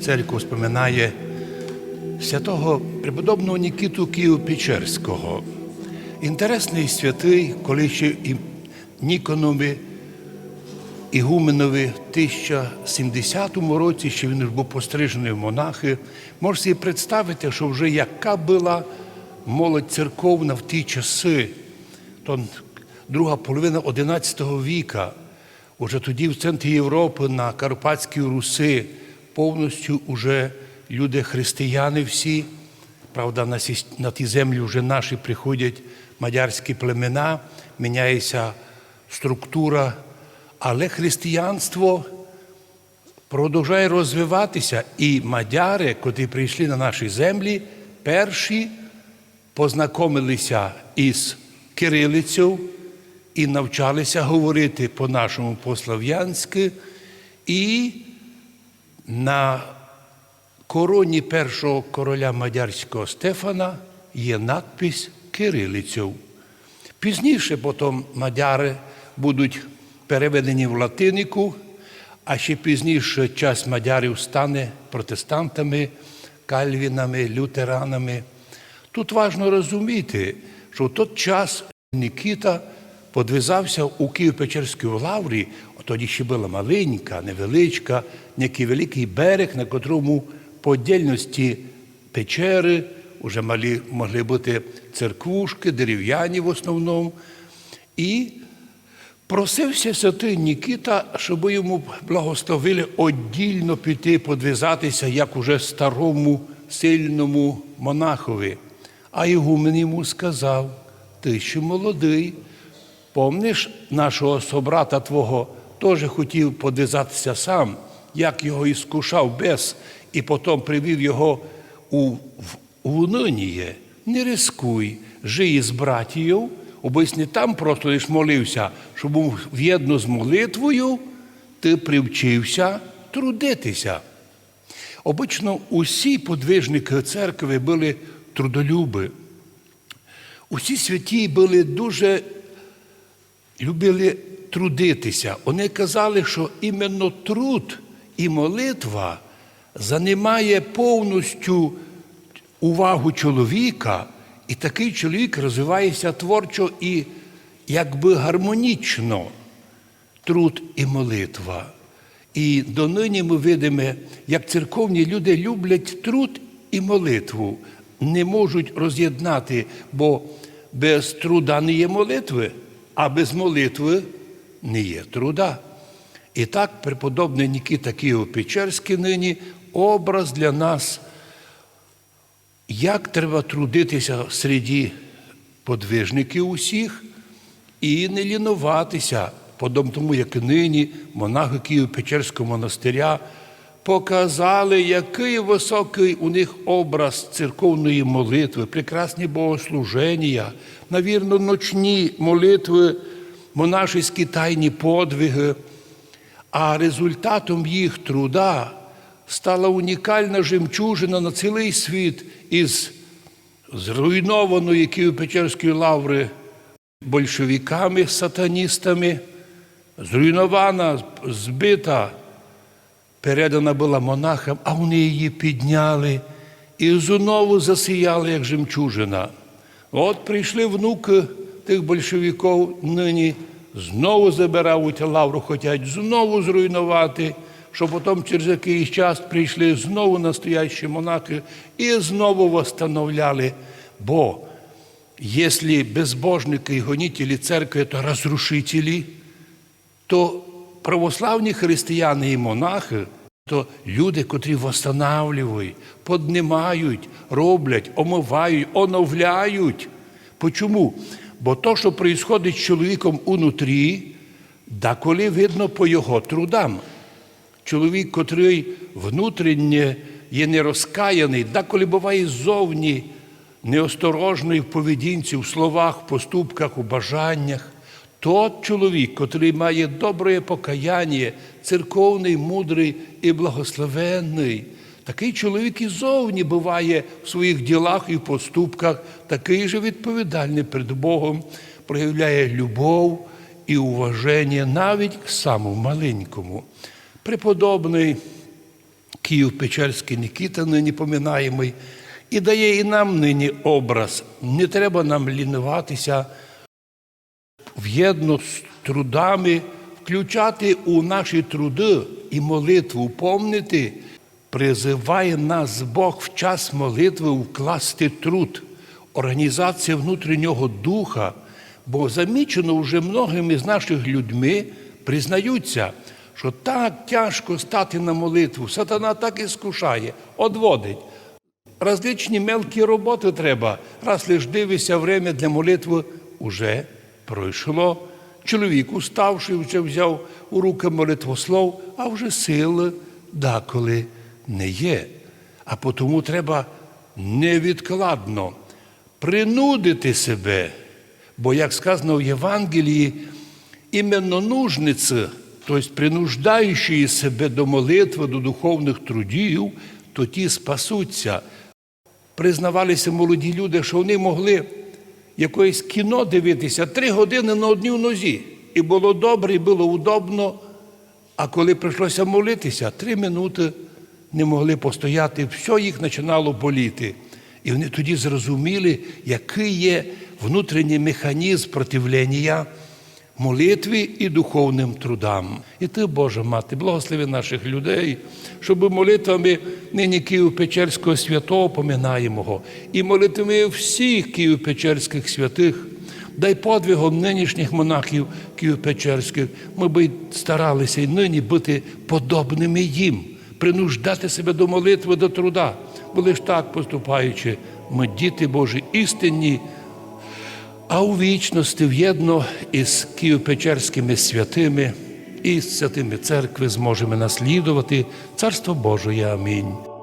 Церква споминає святого преподобного Нікіту Києво-Печерського. Інтересний святий, коли ще і Ніконові, Ігуменові в 1070 році, ще він був пострижений в монахи, можна собі представити, що вже яка була молодь церковна в ті часи, то друга половина XI віка, уже тоді в центрі Європи, на Карпатській Руси, повністю вже люди християни всі. Правда, на, на ті землі вже наші приходять мадярські племена, міняється структура, але християнство продовжує розвиватися. І мадяри, котрі прийшли на наші землі, перші познайомилися із кирилицею і навчалися говорити по-нашому по-слав'янськи. І на короні першого короля мадярського Стефана є надпись кирилицею. Пізніше потім мадяри будуть переведені в латинику, а ще пізніше час мадярів стане протестантами, кальвінами, лютеранами. Тут важливо розуміти, що в той час Нікіта подвизався у Києво-Печерській лаврі, тоді ще була маленька, невеличка, некий великий берег, на котрому по дільності печери вже мали, могли бути церквушки, дерев'яні в основному. І просився святий Нікіта, щоб йому благословили оддільно піти подвизатися, як уже старому сильному монахові. А Ігумен йому сказав: ти ще молодий, помниш нашого собрата твого теж хотів подвизатися сам, як його іскушав бес, і потім привів його у, у. Не рискуй, жий з братією, обись не там просто лиш молився, щоб в'єдно з молитвою, ти привчився трудитися. Обично усі подвижники церкви були трудолюби. Усі святі були дуже любили трудитися. Вони казали, що іменно труд і молитва займає повністю увагу чоловіка, і такий чоловік розвивається творчо і якби гармонічно. Труд і молитва. І донині ми видимо, як церковні люди люблять труд і молитву, не можуть роз'єднати, бо без труда не є молитви, а без молитви не є труда. І так, преподобний Нікіта Києво-Печерський нині образ для нас, як треба трудитися серед подвижників усіх і не лінуватися, подом тому, як нині монахи Києво-Печерського монастиря показали, який високий у них образ церковної молитви, прекрасні богослуження, навірно, ночні молитви, монашеські тайні подвиги. А результатом їх труда стала унікальна жемчужина на цілий світ із зруйнованої Києво-Печерської лаври большевиками, сатаністами, зруйнована, збита, передана була монахам, а вони її підняли і знову засіяли, як жемчужина. От прийшли внуки тих большевиків нині, знову забирають лавру, хочуть знову зруйнувати, щоб потім через якийсь час прийшли знову настоящі монахи і знову восстановляли. Бо якщо безбожники і гонителі церкви – то розрушителі, то православні християни і монахи то люди, котрі восстанавлюють, поднимають, роблять, омивають, оновляють. Почому? Бо то, що відбувається з чоловіком унутрі, деколи видно по його трудам. Чоловік, котрий внутрішнє є нерозкаяний, деколи буває ззовні неосторожний в поведінці, в словах, в поступках, у бажаннях. Тот чоловік, котрий має добре покаяння, церковний, мудрий і благословенний, такий чоловік і зовні буває в своїх ділах і поступках, такий же відповідальний перед Богом, проявляє любов і уваження навіть к самому маленькому. Преподобний Київ-Печерський Нікіта нині поминаємий, і дає і нам нині образ. Не треба нам лінуватися в'єдно з трудами, включати у наші труди і молитву, помнити, призиває нас Бог в час молитви вкласти труд, організація внутрішнього духа, бо замічено вже многими з наших людьми признаються, що так тяжко стати на молитву, сатана так і скушає, одводить. Различні мелкі роботи треба. Раз лиш дивишся, время для молитви уже пройшло. Чоловік, уставши, вже взяв у руки молитвослов, а вже сили деколи не є. А тому треба невідкладно принудити себе. Бо, як сказано в Євангелії, іменно нужниці, тобто принуждаючи себе до молитви, до духовних трудів, то ті спасуться признавалися молоді люди, що вони могли якоїсь кіно дивитися три години на одній нозі. І було добре, і було удобно. А коли прийшлося молитися, три минути не могли постояти, все їх починало боліти. І вони тоді зрозуміли, який є внутрішній механізм противлення молитві і духовним трудам. І ти, Божа мати, благослови наших людей, щоб молитвами нині Києво-Печерського святого поминаємо, і молитвами всіх Києво-Печерських святих. Дай подвигом нинішніх монахів Києво-Печерських, ми би старалися і нині бути подобними їм, принуждати себе до молитви, до труда. Бо лиш так поступаючи, ми діти Божі істинні, а у вічності в'єдно із Києво-Печерськими святими і святими церкви зможемо наслідувати Царство Божої. Амінь.